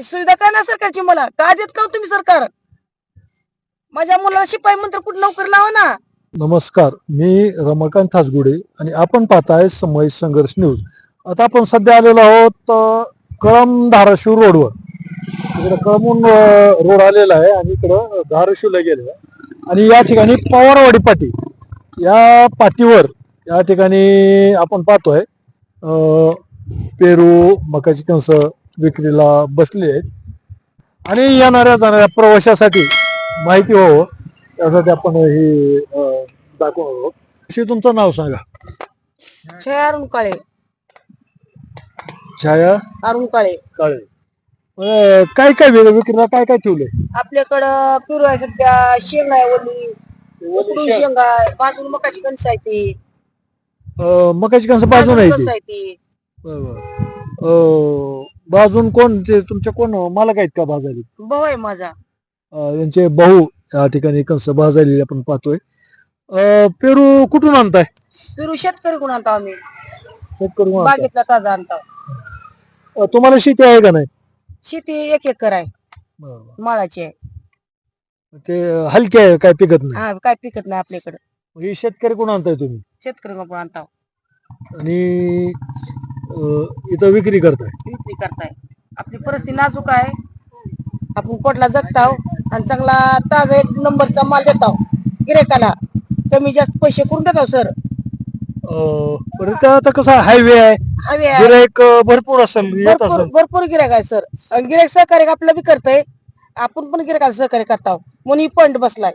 अशी सुविधा काय नाही सरकारची मला? का देत का हो तुम्ही सरकार? माझ्या मुलाला शिपाई मंत्र कुठं लवकर लावा ना? नमस्कार मी रमाकांत थासगुडे आणि आपण पाहताय समय संघर्ष न्यूज. आता आपण सध्या आलेलो आहोत कळम धाराशिव रोडवर. इकडे कळमून रोड आलेला आहे आणि इकडं धाराशिवला गेलेला आहे. आणि या ठिकाणी पवारवाडी पाटी या पाटीवर या ठिकाणी आपण पाहतोय पेरू मकाची कणस विक्रीला बसली आहेत. आणि येणाऱ्या जाणाऱ्या प्रवाशासाठी माहिती व्हावं. त्यासाठी आपण हे दाखवणार आहोत. तुमचं नाव सांगा. छया अरुण काळे छाया अरुण काळे. काळे अ, काय काय वेगळं विक्रीला काय काय ठेवलंय? आपल्याकडं पेरू आहे सध्या शेंग आहे ओली उकडून शेंग. आहे बाजून मकाची कणस आहे ती. अ, मकाची कणसं बाजून आहे कणस ती. आहे ती. अ, बाजून कोण ते तुमच्या कोण मला आहेत का भाजायला भाऊ आहे माझा. अ, यांचे भाऊ या ठिकाणी कंस भाजायलेले आपण पाहतोय. अ, पेरू कुठून आणताय? पेरू शेतकरी कोण आणतो आम्ही. शेतकरी आणताय. बागेतला ताजा आणतो. अ, तुम्हाला शेती आहे का नाही? शेती एक एकर आहे. माळाची आहे. ते हलके आहे काय पिकत नाही? हा काय पिकत नाही आपल्याकडे. हे शेतकरी कोण आणताय तुम्ही? शेतकरी कोण आणतो. आणि इथं विक्री करताय. विक्री करताय. आपली परिस्थिती नाजूक आहे. आपण पोटला जगताव आणि चांगला ताजा एक नंबरचा माल देताव गिरायकाला कमी जास्त पैसे करून देताव सर. पण इथं आता कसं हायवे आहे. हवे आहे. गिराईक भरपूर असेल येत भरपूर असेल. भरपूर गिरायक आहे सर. आणि गिरायक सहकार्य आपलं बी करतय. आपण पण गिरायकाला सहकार्य करताव म्हणून पॉईंट बसलाय.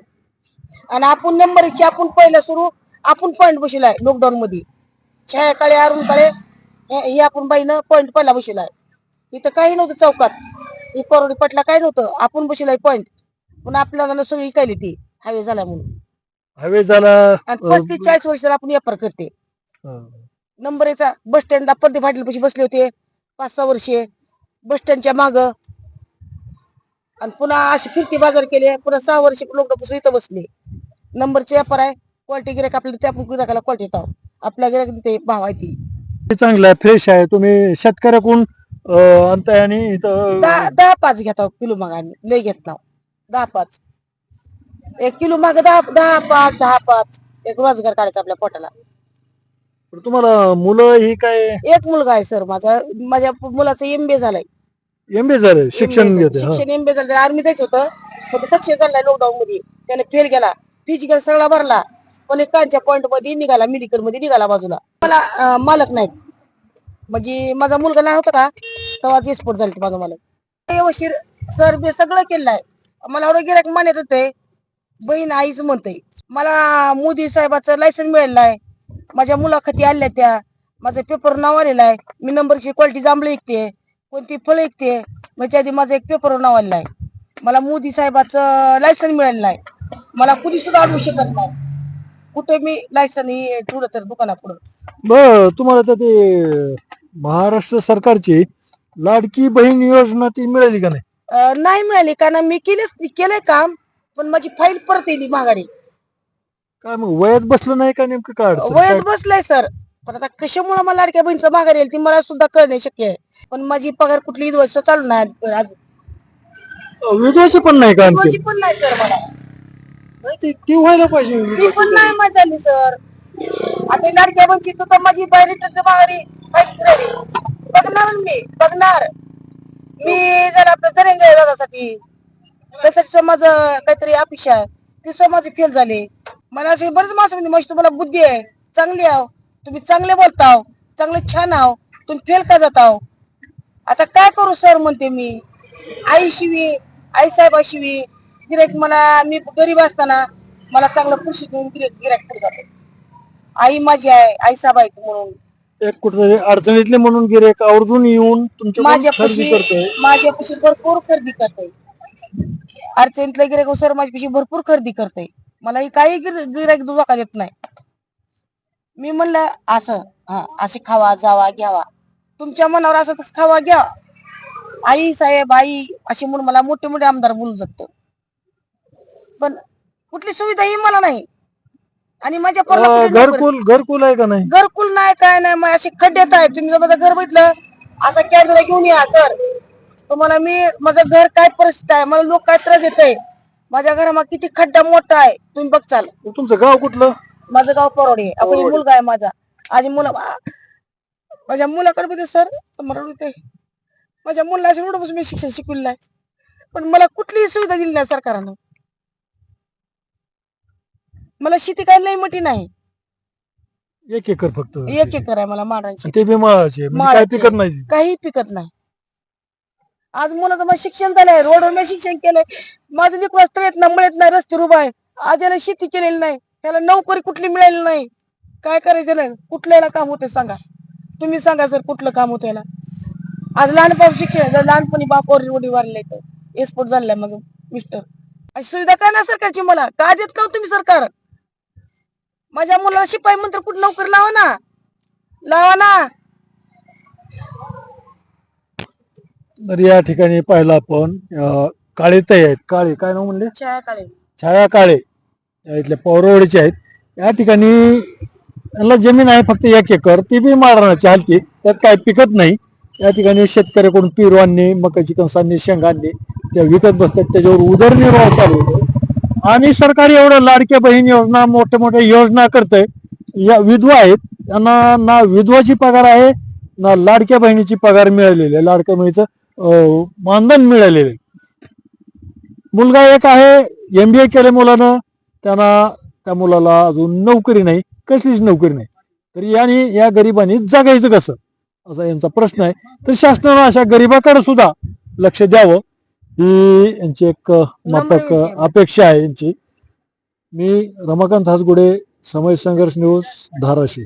आणि आपण नंबर आपण पहिलं सुरू आपण पॉईंट बसलाय लॉकडाऊन मध्ये छाया काळे अरुण काळे हे आपण बाईनं पॉईंट पहिला बसलाय इथं काही नव्हतं चौकात. ही परवडी पटला काही नव्हतं? आपण बसलाय पॉईंट पण आपल्याला सगळी कायली ती. हवे झाला म्हणून. हायवे झाला आणि पस्तीस चाळीस वर्षाला आपण व्यापार करते. नंबर याचा बस स्टँडला पर्दे फाटल्यापाशी बसले होते. पाच सहा वर्षे. बस स्टँडच्या माग. आणि पुन्हा असे फिरती बाजार केले. पुन्हा सहा वर्ष लोकडाऊन इथं बसले. नंबरचे व्यापार आहे. क्वालिटी गिरायक आपल्याला ते आपण गिरायकाला क्वालिटी येतो. आपल्या गिरायक भाव आहे ती. चांगलं आहे फ्रेश आहे. तुम्ही शेतकऱ्याकडून आणताय आणि इथं दहा दहा पाच घेतो किलो माग आम्ही. लय घेत नाव. दहा पाच. एक किलो माग दहा दहा पाच दहा पाच. एक रोजगार काढायचा आपल्या पोटाला. पण तुम्हाला मुलं ही काय? एक मुलगा आहे सर माझा. माझ्या मुलाचं एमबीए झालंय. एमबी झालं शिक्षण MBA घेते हा. शिक्षण एमबीए झालं आर्मी द्यायचं होतं पण सक्सेस झालाय लॉकडाऊन मध्ये. त्याने फेल गेला. फिजिकल सगळा भरला. पण एक कांच्या पॉईंटमध्ये निघाला मेडिकलमध्ये निघाला बाजूला. मला अं, मालक नाहीत. म्हणजे माझा मुलगा नाही होता का तेव्हाच एक्सपोर्ट झाली माझा मालक. व्यवस्थित सर मी सगळं केलं आहे. मला एवढं गिरायक मान्यत होते. बहीण आईच म्हणते मला मोदी साहेबाचं लायसन मिळालेलं आहे. माझ्या मुलाखती आल्या त्या. माझं पेपर नाव आलेलं आहे. मी नंबरची क्वालिटी जांभळी ऐकते. कोणती फळ ऐकते. म्हणजे आधी माझं एक पेपर नाव आलेलं आहे. मला मोदी साहेबाचं लायसन मिळालेलं आहे. मला कुणी सुद्धा आणू शकत नाही. कुठे मी लायसन ही ठेवलं तर दुकानापुढं. बर तुम्हाला तर ते महाराष्ट्र सरकारची लाडकी बहीण योजना ती मिळाली का नाही? अं, नाही मिळाली कारण मी केलेच केलंय काम पण माझी फाईल परत येईल माघारी. काय मग वयात बसलं नाही का नेमकं काय अडचण? वयात बसलाय सर. पण आता कशामुळे मला लाडक्या बहिणीचं माघारी येईल ती मला सुद्धा कळणे शक्य आहे. पण माझी पगार कुठली वर्ष चालू नाही. काय? विधवाची पण नाही का आणखी? माझी पण नाही सर मला. नाही, ती ती व्हायला पाहिजे. ती पण नाही मजा आली सर. आता लाडक्या बनची तू तर माझी बाहेर तर फाईल बघणार मी बघणार. मी जर आपलं दरेंग दादासाठी त्यासाठी माझं काहीतरी अपेक्षा आहे ते समाज फेल झाले. मला असे बरेच माणसं म्हणजे माझी तुम्हाला बुद्धी आहे. चांगली आहो तुम्ही चांगले बोलताव चांगले छान आहो तुम्ही फेल का जाताव आता काय करू सर? म्हणते मी. आई शिवी आई साहेबाशिवी गिरायक मला मी गरीब असताना मला चांगलं कृषी घेऊन गिरायक गिरायक पुढे जाते. आई माझी आहे आई साहेब आहेत म्हणून. एक कुठेतरी अडचणीतले म्हणून गिरेक आवर्जून येऊन तुमच्या खरेदी माझ्यापाशी करतोय? माझ्यापाशी भरपूर खरेदी करते अडचणीतलं गिरायक सर माझ्यापाशी भरपूर खरेदी करते मला ही काही गिर- गिरायक धोका देत नाही. मी म्हणलं असं हा असे खावा जावा घ्यावा. तुमच्या मनावर असं तसं खावा घ्या. आई साहेब आई असे म्हणून मला मोठे मोठे आमदार बोलून जात पण कुठली सुविधा ही मला नाही. आणि माझ्या अ, नोकरी- घरकुल घरकुल आहे का नाही? घरकुल नाही काय नाही मग असे खड्ड्यात आहे तुम्ही जर माझं घर बघितलं असा कॅमेरा घेऊन या सर. तुम्हाला मी माझं घर काय परिस्थिती आहे? मला लोक काय त्रास देत आहे माझ्या घरामध्ये किती खड्डा मोठा आहे? तुम्ही बघचाल तुमचं गाव कुठलं? माझं गाव परवडे आपण. मुलगा आहे माझा. आज मुलं माझ्या मुलाकडे बघते सर मला रडते माझ्या मुलाला अशी एवढं मी शिक्षण शिकविलं नाही पण मला कुठलीही सुविधा दिली नाही सरकारनं. मला शेती काय लई मोठी नाही. एक एकर फक्त. एक एकर आहे मला माडांची. आणि ते बी माळाचे म्हणजे काय माळाचे. पिकत नाही काही पिकत नाही. आज मुलाचं माझं शिक्षण झालंय रोडवर मी शिक्षण केलंय. माझं लेकरू आज तळ्यात ना मिळत नाही रस्ते उभा आहे. आज याला शेती केलेली नाही. त्याला नोकरी कुठली मिळाली नाही. काय करायचं ना कुठल्याला काम होते सांगा. तुम्ही सांगा सर कुठलं काम होतं याला? आज लहानपण शिक्षण जर लहानपणी बापावर उडी वारले तर. एक्सपोर्ट झालाय माझं मिस्टर अशी सुविधा काय नाही सरकारची मला? का देत का तुम्ही सरकार? माझ्या मुलाला शिपाई मंत्र कुठं नोकरी लावा ना लावा ना तर या ठिकाणी पाहिलं आपण अं, काळे ताई आहेत. काळे काय नाव म्हणले? छाया काळे. छाया काळे. या इथल्या पौरवडीचे आहेत. या ठिकाणी यांना जमीन आहे फक्त एक एकर. ती बी मारण्याची हलकी त्यात काय पिकत नाही. या ठिकाणी शेतकऱ्याकडून पेरू आणणे मकाची कणसांनी शेंगा आणणे त्या विकत बसतात. त्याच्यावर उदरनिर्वाह चालू होतो. आणि सरकार एवढं लाडक्या बहीण योजना मोठ्या मोठ्या योजना करतंय. या विधवा आहेत. त्यांना ना विधवाची पगार आहे ना लाडक्या बहिणीची पगार मिळालेली आहे. लाडक्या बहिणीचं मानधन मिळालेलं आहे. मुलगा एक आहे एम बी ए केले मुलानं. त्यांना त्या मुलाला अजून नोकरी नाही. कसलीच नोकरी नाही. तर याने या गरिबांनी जगायचं कसं? असा यांचा प्रश्न आहे. तर शासनानं अशा गरिबाकडे सुद्धा लक्ष द्यावं. ही यांची एक माफक आहे. अपेक्षा आहे यांची मी रमाकांत हासगुडे समय संघर्ष न्यूज धाराशिव